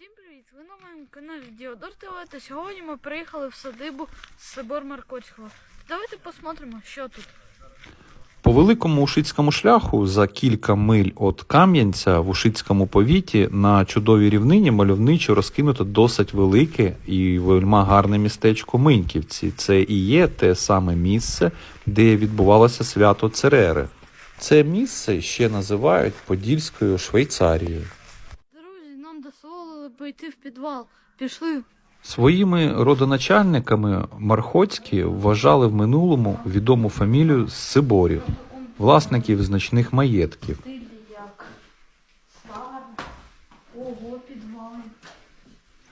Всім привіт! Ви на моєму каналі Діодор ТВ та сьогодні ми приїхали в садибу Собор Маркоцького. Давайте посмотримо, що тут. По великому ушицькому шляху за кілька миль від Кам'янця в Ушицькому повіті на чудовій рівнині мальовничо розкинуто досить велике і вельма гарне містечко Миньківці. Це і є те саме місце, де відбувалося свято Церери. Це місце ще називають Подільською Швейцарією. Пойти в підвал. Пішли. Своїми родоначальниками Мархоцькі вважали в минулому відому фамілію Сиборів, власників значних маєтків.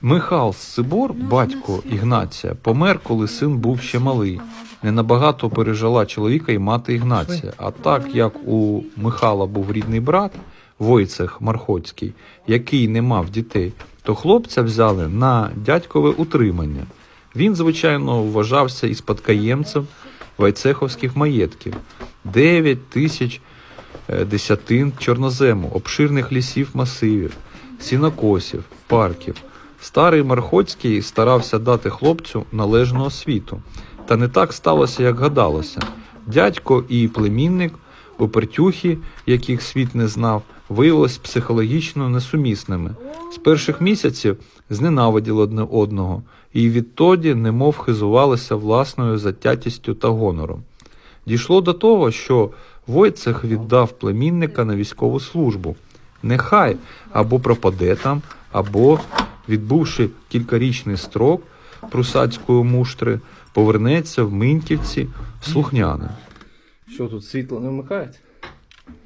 Михал Сибор, батько Ігнація, помер, коли син був ще малий. Не набагато пережила чоловіка і мати Ігнація. А так як у Михала був рідний брат Войцех Мархоцький, який не мав дітей, то хлопця взяли на дядькове утримання. Він, звичайно, вважався і спадкоємцем вайцеховських маєтків 9 тисяч е, десятин чорнозему, обширних лісів масивів, сінокосів, парків. Старий Мархоцький старався дати хлопцю належну освіту. Та не так сталося, як гадалося. Дядько і племінник, опертюхи, яких світ не знав, виявились психологічно несумісними. З перших місяців зненавиділи одне одного, і відтоді немов хизувалися власною затятістю та гонором. Дійшло до того, що Войцех віддав племінника на військову службу. Нехай або пропаде там, або, відбувши кількарічний строк прусацької муштри, повернеться в Миньківці слухняним. Що тут світло не вмикається?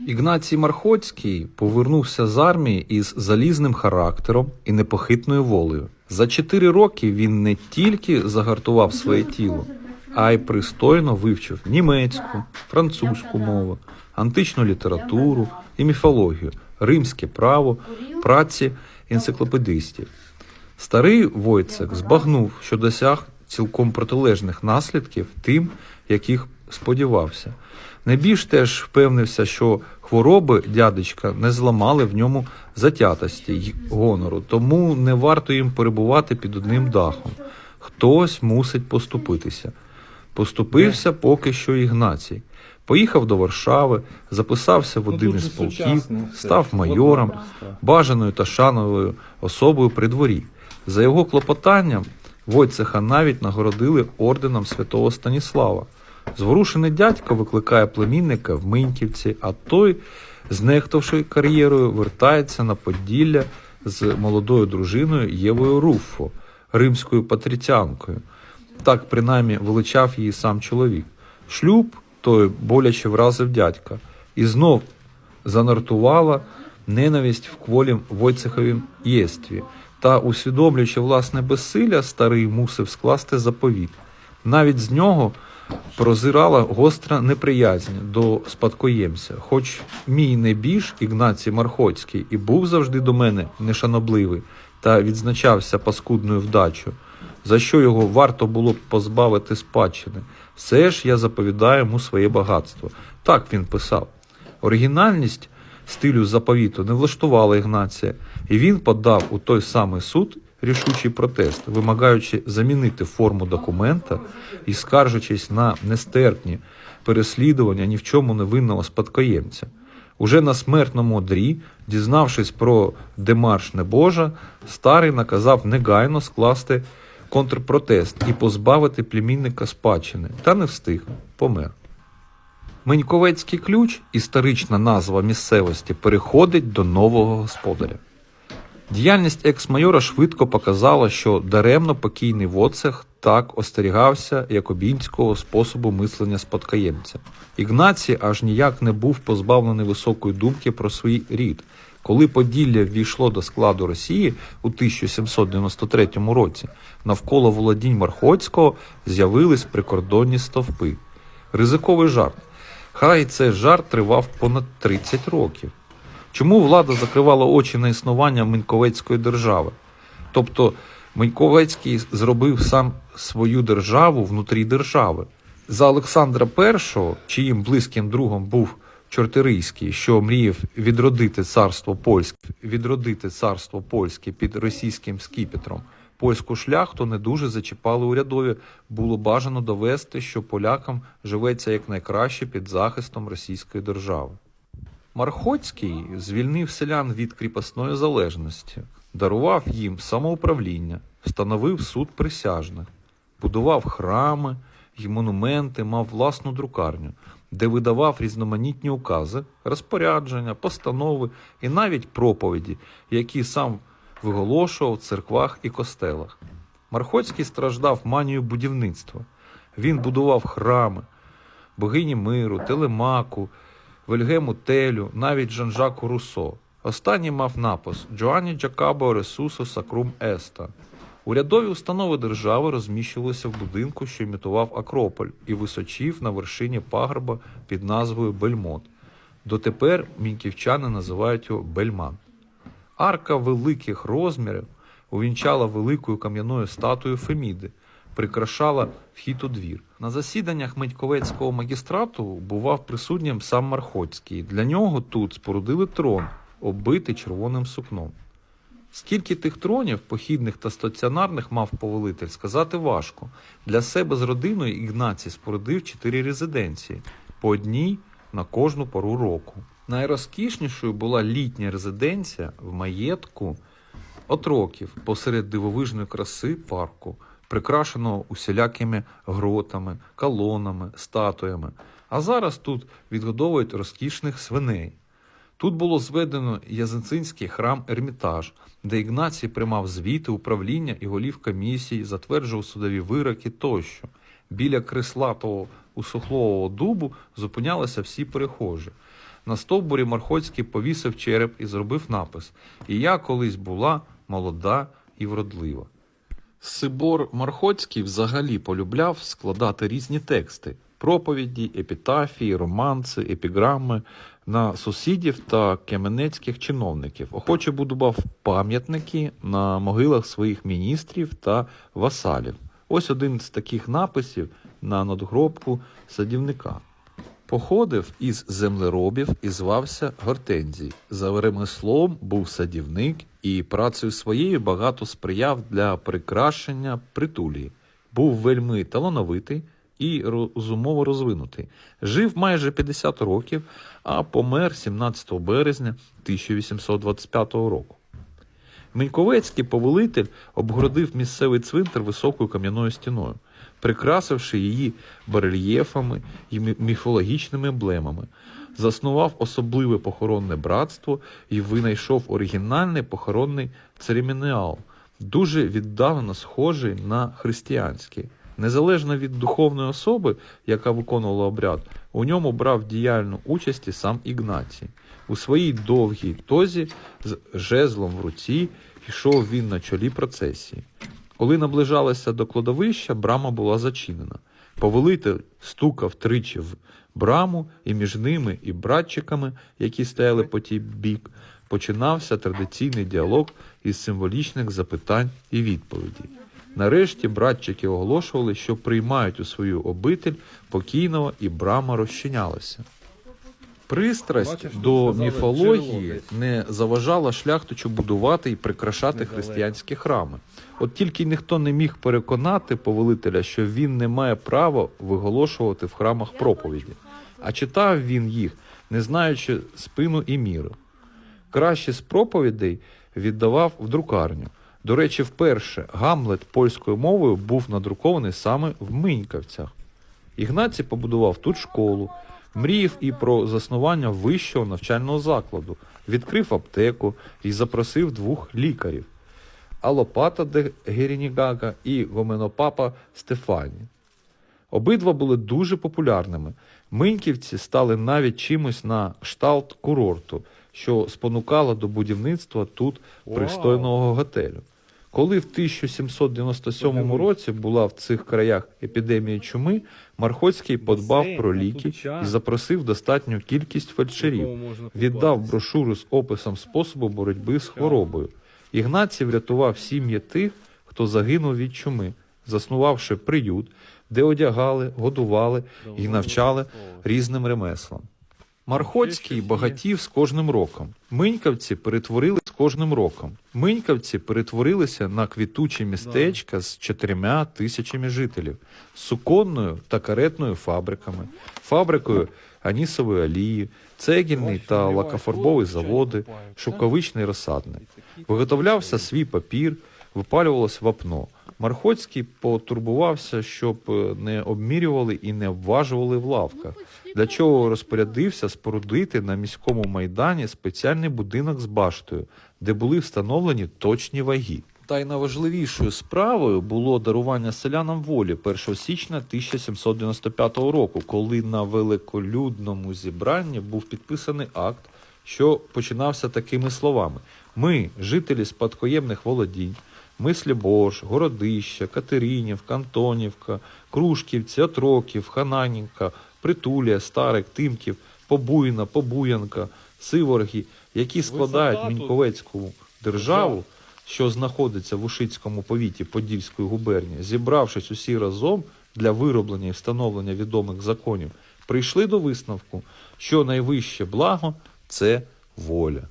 Ігнацій Мархоцький повернувся з армії із залізним характером і непохитною волею. За чотири роки він не тільки загартував своє тіло, а й пристойно вивчив німецьку, французьку мову, античну літературу і міфологію, римське право, праці енциклопедистів. Старий Войцек збагнув, що досяг цілком протилежних наслідків тим, яких сподівався. Найбільш теж впевнився, що хвороби дядечка не зламали в ньому затятості й гонору, тому не варто їм перебувати під одним дахом. Хтось мусить поступитися. Поступився поки що Ігнацій. Поїхав до Варшави, записався в Ну, один із полків, став майором, бажаною та шановою особою при дворі. За його клопотанням Войцеха навіть нагородили орденом святого Станіслава. Зворушений дядько викликає племінника в Миньківці, а той, знехтавши кар'єрою, вертається на Поділля з молодою дружиною Євою Руффо, римською патріціанкою. Так принаймні величав її сам чоловік. Шлюб той боляче вразив дядька, і знов занартувала ненависть в кволім Войцеховім єстві. Та, усвідомлюючи власне безсилля, старий мусив скласти заповіт. Навіть з нього прозирала гостра неприязнь до спадкоємця. Хоч мій небіж Ігнацій Мархоцький і був завжди до мене нешанобливий та відзначався паскудною вдачею, за що його варто було б позбавити спадщини. Все ж я заповідаю йому своє багатство. Так він писав. Оригінальність стилю заповіту не влаштувала Ігнація, і він подав у той самий суд рішучий протест, вимагаючи замінити форму документа і скаржачись на нестерпні переслідування ні в чому невинного спадкоємця. Уже на смертному одрі, дізнавшись про демарш небожа, старий наказав негайно скласти контрпротест і позбавити племінника спадщини, та не встиг, помер. Меньковецький ключ, історична назва місцевості, переходить до нового господаря. Діяльність екс-майора швидко показала, що даремно покійний Воцех так остерігався якобінського способу мислення спадкоємця. Ігнацій аж ніяк не був позбавлений високої думки про свій рід. Коли Поділля ввійшло до складу Росії у 1793 році, навколо володінь Мархоцького з'явились прикордонні стовпи. Ризиковий жарт. Хай цей жарт тривав понад 30 років. Чому влада закривала очі на існування Миньковецької держави? Тобто Миньковецький зробив сам свою державу внутрі держави. За Олександра І, чиїм близьким другом був Чорторийський, що мріяв відродити царство польське, відродити царство польське під російським скіпетром. Польську шляхту не дуже зачіпали урядові. Було бажано довести, що полякам живеться якнайкраще під захистом російської держави. Мархоцький звільнив селян від кріпосної залежності, дарував їм самоуправління, встановив суд присяжних, будував храми й монументи, мав власну друкарню, де видавав різноманітні укази, розпорядження, постанови і навіть проповіді, які сам виголошував в церквах і костелах. Мархоцький страждав манією будівництва. Він будував храми, богині миру, телемаку, Вельгему Телю, навіть Жан-Жаку Руссо. Останній мав напис Джоанні Джакабо Ресусо Сакрум Еста. Урядові установи держави розміщувалися в будинку, що імітував Акрополь, і височів на вершині пагорба під назвою Бельмот. Дотепер мінківчани називають його Бельман. Арка великих розмірів увінчала великою кам'яною статуєю Феміди, прикрашала вхід у двір. На засіданнях Медьковецького магістрату бував присутнім сам Мархоцький. Для нього тут спорудили трон, оббитий червоним сукном. Скільки тих тронів, похідних та стаціонарних, мав повелитель, сказати важко. Для себе з родиною Ігнацій спорудив чотири резиденції, по одній на кожну пору року. Найрозкішнішою була літня резиденція в маєтку отроків посеред дивовижної краси парку, прикрашеного усілякими гротами, колонами, статуями. А зараз тут відгодовують розкішних свиней. Тут було зведено Язицинський храм Ермітаж, де Ігнацій приймав звіти управління і голів комісій, затверджував судові вироки тощо. Біля крислатого усохлового дубу зупинялися всі перехожі. На стовбурі Мархоцький повісив череп і зробив напис І я колись була молода і вродлива. Сибор Мархоцький взагалі полюбляв складати різні тексти: проповіді, епітафії, романси, епіграми на сусідів та кам'янецьких чиновників. Охоче будував пам'ятники на могилах своїх міністрів та васалів. Ось один з таких написів на надгробку садівника. Походив із землеробів і звався Гортензій. За ремеслом був садівник і працею своєю багато сприяв для прикрашення притулії. Був вельми талановитий і розумово розвинутий. Жив майже 50 років, а помер 17 березня 1825 року. Меньковецький повелитель обгородив місцевий цвинтар високою кам'яною стіною, прикрасивши її барельєфами і міфологічними емблемами, заснував особливе похоронне братство і винайшов оригінальний похоронний церемоніал, дуже віддалено схожий на християнський. Незалежно від духовної особи, яка виконувала обряд, у ньому брав діяльну участь і сам Ігнацій. У своїй довгій тозі з жезлом в руці йшов він на чолі процесії. Коли наближалися до кладовища, брама була зачинена. Повелитель стукав тричі в браму, і між ними і братчиками, які стояли по тій бік, починався традиційний діалог із символічних запитань і відповідей. Нарешті братчики оголошували, що приймають у свою обитель покійного, і брама розчинялася. Пристрасть Бачиш, до сказали, міфології не заважала шляхтичу будувати і прикрашати Недалеко. християнські храми. От тільки ніхто не міг переконати повелителя, що він не має права виголошувати в храмах проповіді, а читав він їх, не знаючи спину і міру. Краще з проповідей віддавав в друкарню. До речі, вперше Гамлет польською мовою був надрукований саме в Минькавцях. Ігнацій побудував тут школу, мріяв і про заснування вищого навчального закладу, відкрив аптеку і запросив двох лікарів Алопата де Герінігага і Гоменопапа Стефані. Обидва були дуже популярними. Миньківці стали навіть чимось на кшталт курорту, що спонукало до будівництва тут пристойного готелю. Коли в 1797 Подивись. році була в цих краях епідемія чуми, Мархоцький подбав про ліки і запросив достатню кількість фельдшерів. Віддав брошуру з описом способу боротьби з хворобою. Ігнацій врятував сім'ї тих, хто загинув від чуми, заснувавши приют, де одягали, годували і навчали різним ремеслам. Мархоцький багатів з кожним роком. Минькавці перетворили кожним роком. Минькавці перетворилися на квітучі містечка з чотирма тисячами жителів, суконною та каретною фабриками, фабрикою анісової олії, цегільний та лакофарбовий заводи, шовковичний розсадник. Виготовлявся свій папір, випалювалось вапно. Мархоцький потурбувався, щоб е, не обмірювали і не обважували в лавках, для чого розпорядився спорудити на міському майдані спеціальний будинок з баштою, де були встановлені точні ваги. Та й найважливішою справою було дарування селянам волі 1 січня 1795 року, коли на великолюдному зібранні був підписаний акт, що починався такими словами: Ми, жителі спадкоємних володінь, Мисліборж, Городища, Катеринівка, Антонівка, Крушківці, Отроків, Хананівка, Притулія, Старик, Тимків, Побуїна, Побуянка, Сиворги, які складають Міньковецьку державу, що знаходиться в Ушицькому повіті Подільської губернії, зібравшись усі разом для вироблення і встановлення відомих законів, прийшли до висновку, що найвище благо це воля.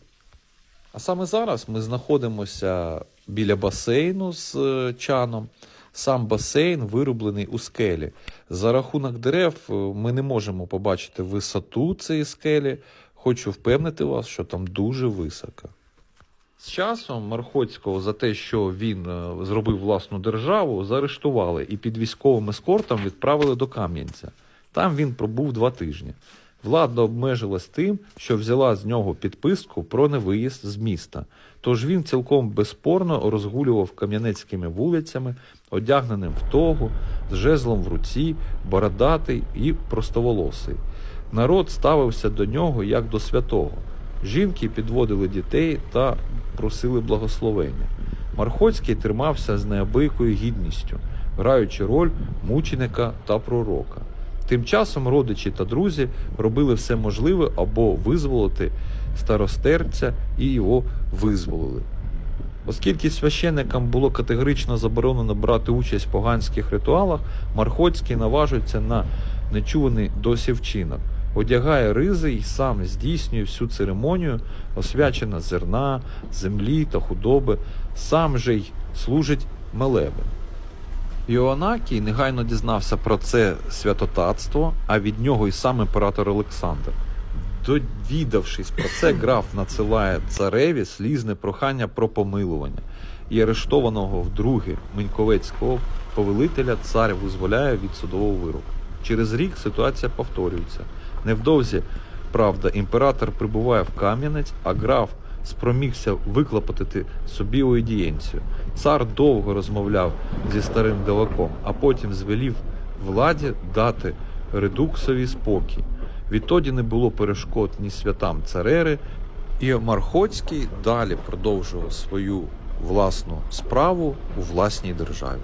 А саме зараз ми знаходимося біля басейну з е, чаном. Сам басейн вироблений у скелі. За рахунок дерев е, ми не можемо побачити висоту цієї скелі. Хочу впевнити вас, що там дуже високо. З часом Мархоцького за те, що він е, зробив власну державу, заарештували і під військовим ескортом відправили до Кам'янця. Там він пробув два тижні. Влада обмежилась тим, що взяла з нього підписку про невиїзд з міста. Тож він цілком безспорно розгулював кам'янецькими вулицями, одягненим в тогу, з жезлом в руці, бородатий і простоволосий. Народ ставився до нього як до святого. Жінки підводили дітей та просили благословення. Мархоцький тримався з неабиякою гідністю, граючи роль мученика та пророка. Тим часом родичі та друзі робили все можливе або визволити старостерця і його визволили. Оскільки священникам було категорично заборонено брати участь в поганських ритуалах, Мархоцький наважується на нечуваний досі вчинок, одягає ризи і сам здійснює всю церемонію, освячена зерна, землі та худоби, сам же й служить мелебен. Іоанакій негайно дізнався про це святотатство, а від нього і сам імператор Олександр. Довідавшись про це, граф надсилає цареві слізне прохання про помилування, і арештованого вдруге Меньковецького повелителя цар визволяє від судового вироку. Через рік ситуація повторюється. Невдовзі, правда, імператор прибуває в Кам'янець, а граф спромігся виклопотати собі аудієнцію. Цар довго розмовляв зі старим диваком, а потім звелів владі дати редуксові спокій. Відтоді не було перешкод ні святам царери, і Мархоцький далі продовжував свою власну справу у власній державі.